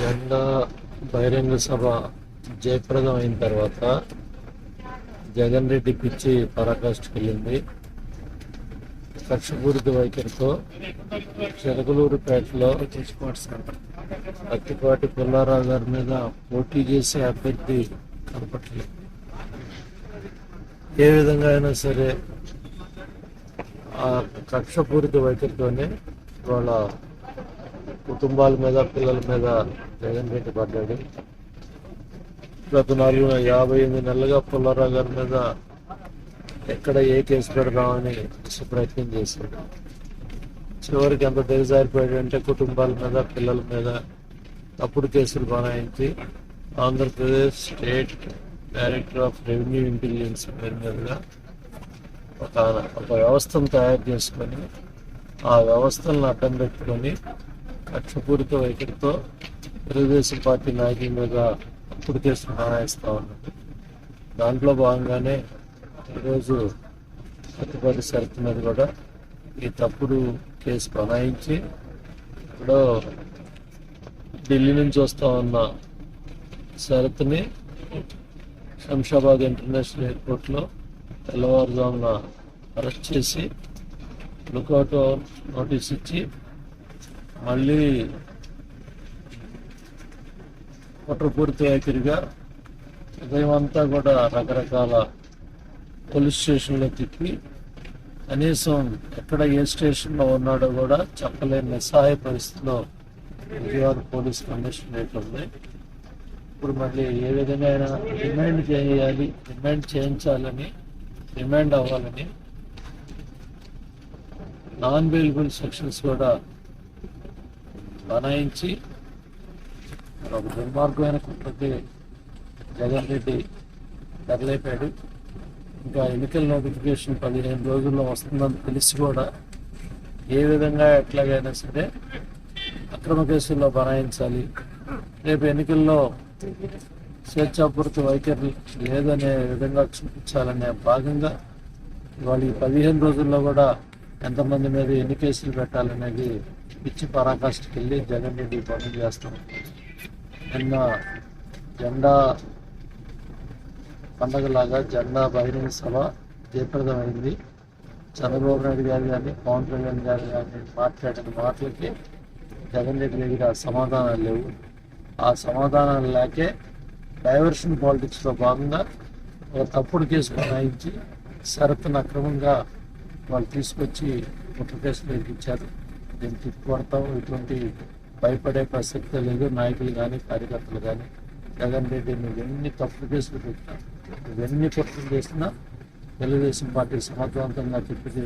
జెండా బహిరంగ సభ జయప్రదం అయిన తర్వాత జగన్ రెడ్డి పిచ్చి పరాకాష్ఠకి వెళ్ళింది కక్షపూరిత వైఖరితో చిలకలూరుపేటలో అత్తిపాటి పుల్లారావు గారి మీద పోటీ చేసే అభ్యర్థి కనపట్లేదు. ఏ విధంగా అయినా సరే ఆ కక్షపూరిత వైఖరితోనే వాళ్ళ కుటుంబాల మీద పిల్లల మీద జగన్ రెడ్డి పడ్డాడు. గత నాలుగు యాభై ఎనిమిది నెలలుగా పుల్లారావు గారి మీద ఎక్కడ ఏ కేసు పెడదామని ప్రయత్నం చేశాడు. చివరికి ఎంత దిగజారిపోయాడు అంటే కుటుంబాల మీద పిల్లల మీద తప్పుడు కేసులు బనాయించి Andhra Pradesh state director of revenue intelligence పేరు మీదుగా ఒక ఒక వ్యవస్థను తయారు చేసుకొని ఆ వ్యవస్థలను అడ్డం పెట్టుకొని కక్షపూరిత వైఖరితో తెలుగుదేశం పార్టీ నాయకుల మీద తప్పుడు కేసులు బనాయిస్తా ఉన్నారు దాంట్లో భాగంగానే ఈరోజు ప్రతిపాటి శరత్ మీద కూడా ఈ తప్పుడు కేసు బనాయించి ఇప్పుడు ఢిల్లీ నుంచి వస్తా ఉన్న శరత్ని శంషాబాద్ ఇంటర్నేషనల్ ఎయిర్పోర్ట్లో తెల్లవారుజామున అరెస్ట్ చేసి లుకౌట్ నోటీస్ ఇచ్చి మళ్ళీ కుట్రపూరిత పూర్తి ఉదయం అంతా కూడా రకరకాల పోలీస్ స్టేషన్లో తిప్పి కనీసం ఎక్కడ ఏ స్టేషన్లో ఉన్నాడో కూడా చెప్పలేని నిస్సహాయ పరిస్థితిలో విజయవాడ పోలీస్ కమిషనరేట్ ఉంది ఇప్పుడు మళ్ళీ ఏ విధంగా అయినా రిమైండ్ చేయాలి డిమాండ్ చేయించాలని డిమాండ్ అవ్వాలని నాన్ అవైలబుల్ సెక్షన్స్ కూడా బనాయించి మరి ఒక దుర్మార్గమైన కుట్రకి జగన్ రెడ్డి తరలేపాడు ఇంకా ఎన్నికల నోటిఫికేషన్ పదిహేను రోజుల్లో వస్తుందని తెలిసి కూడా ఏ విధంగా ఎట్లాగైనా సరే అక్రమ కేసుల్లో బనాయించాలి. రేపు ఎన్నికల్లో స్వేచ్ఛాపూర్తి వైఖరి లేదనే విధంగా చూపించాలనే భాగంగా ఇవాళ ఈ పదిహేను రోజుల్లో కూడా ఎంతమంది మీద ఎన్ని కేసులు పెట్టాలనేది పిచ్చి పరాకాష్ఠకి వెళ్ళి జగన్ రెడ్డి పనులు చేస్తాం. నిన్న జెండా పండగలాగా జెండా బహిరంగ సభ జయప్రదమైంది. చంద్రబాబు నాయుడు గారు కానీ పవన్ కళ్యాణ్ గారు కానీ మాట్లాడిన మాటలకి జగన్ రెడ్డి దగ్గర సమాధానాలు లేవు. ఆ సమాధానాలు లేకే డైవర్షన్ పాలిటిక్స్లో భాగంగా ఒక తప్పుడు కేసు బనాయించి షరతును అక్రమంగా వాళ్ళు తీసుకొచ్చి కుట్ర కేసులు ఎక్కించారు. దీన్ని తిప్పుకొడతాం ఇటువంటి భయపడే ప్రసక్తి లేదు. నాయకులు కానీ కార్యకర్తలు కానీ జగన్ రెడ్డి నువ్వు ఎన్ని తప్పుడు కేసులు పెట్టినా ఎన్ని కుట్రలు చేసినా తెలుగుదేశం పార్టీ సమర్థవంతంగా తిప్పిది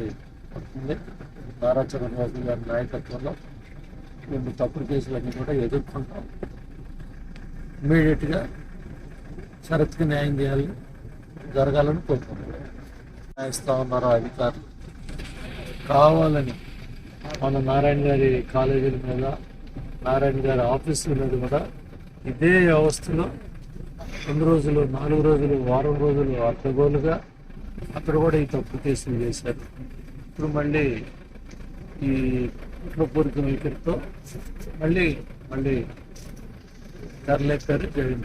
పడుతుంది నారా చంద్రబాబు గారి నాయకత్వంలో మేము తప్పుడు కేసులన్నీ కూడా ఎదుర్కొంటాం. ఇమీడియట్గా షరత్కి న్యాయం చేయాలి జరగాలని కోరుకుంటున్నాం. న్యాయిస్తా ఉన్నారు అధికారులు కావాలని మన నారాయణ గారి కాలేజీల మీద నారాయణ గారి ఆఫీసుల మీద కూడా ఇదే వ్యవస్థలో రెండు రోజులు నాలుగు రోజులు వారం రోజులు అర్థగోలుగా అక్కడ కూడా ఈ తప్పు కేసులు చేశారు. ఇప్పుడు మళ్ళీ ఈ కుట్రపూరిత వైఖరితో మళ్ళీ మళ్ళీ కర్లేకర్ జగన్